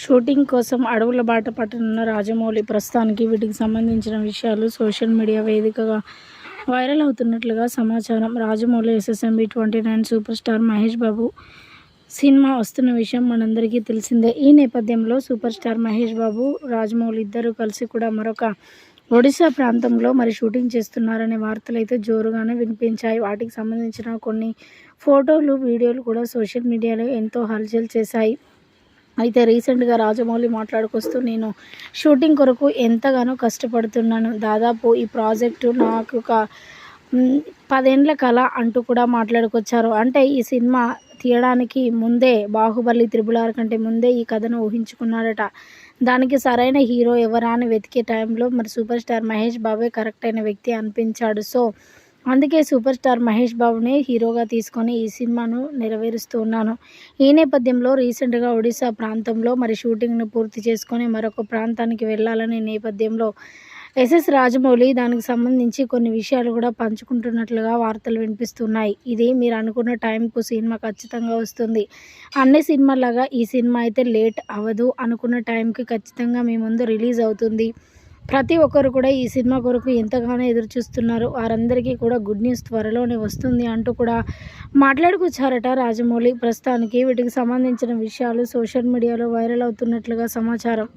Shooting కోసం అడవుల బాట పట్టనున్న రాజమౌళి ప్రస్తుతానికి వీటికి సంబంధించిన విషయాలు సోషల్ మీడియా వేదికగా వైరల్ అవుతున్నట్లుగా సమాచారం. Rajamouli SSMB twenty nine super star Mahesh Babu cinema వస్తున్న విషయం మనందరికీ తెలిసిందే. ఈ నేపథ్యంలో సూపర్ స్టార్ మహేష్ బాబు రాజమౌళి ఇద్దరు కలిసి కూడా మరొక ఒడిశా ప్రాంతంలో మరి షూటింగ్ చేస్తున్నారనే వార్తలు అయితే జోరుగానే వినిపించాయి. వాటికి సంబంధించిన కొన్ని ఫోటోలు వీడియోలు కూడా సోషల్ మీడియాలో ఎంతో హల్చల్ చేశాయి. అయితే రీసెంట్గా రాజమౌళి మాట్లాడుకొస్తూ నేను షూటింగ్ కొరకు ఎంతగానో కష్టపడుతున్నాను. దాదాపు ఈ ప్రాజెక్టు నాకు ఒక పదేండ్ల కళ అంటూ కూడా మాట్లాడుకొచ్చారు. అంటే ఈ సినిమా తీయడానికి ముందే బాహుబలి త్రిబుల్ ఆర్ కంటే ముందే ఈ కథను ఊహించుకున్నాడట దానికి సరైన హీరో ఎవరా అని వెతికే టైంలో మరి సూపర్ స్టార్ మహేష్ బాబే కరెక్ట్ అయిన వ్యక్తి అనిపించాడు. సో అందుకే సూపర్ స్టార్ మహేష్ బాబుని హీరోగా తీసుకొని ఈ సినిమాను నెరవేరుస్తూ ఉన్నాను. ఈ నేపథ్యంలో రీసెంట్గా ఒడిశా ప్రాంతంలో మరి షూటింగ్ను పూర్తి చేసుకొని మరొక ప్రాంతానికి వెళ్ళాలనే నేపథ్యంలో ఎస్ఎస్ రాజమౌళి దానికి సంబంధించి కొన్ని విషయాలు కూడా పంచుకుంటున్నట్లుగా వార్తలు వినిపిస్తున్నాయి. ఇది మీరు అనుకున్న టైంకు సినిమా ఖచ్చితంగా వస్తుంది. అన్ని సినిమాలాగా ఈ సినిమా అయితే లేట్ అవ్వదు అనుకున్న టైంకి ఖచ్చితంగా మీ ముందు రిలీజ్ అవుతుంది. ప్రతి ఒక్కరు కూడా ఈ సినిమా కొరకు ఎంతగానో ఎదురు చూస్తున్నారు. వారందరికీ కూడా గుడ్ న్యూస్ త్వరలోనే వస్తుంది అంటూ కూడా మాట్లాడుకొచ్చారట రాజమౌళి. ప్రస్తుతానికి వీటికి సంబంధించిన విషయాలు సోషల్ మీడియాలో వైరల్ అవుతున్నట్లుగా సమాచారం.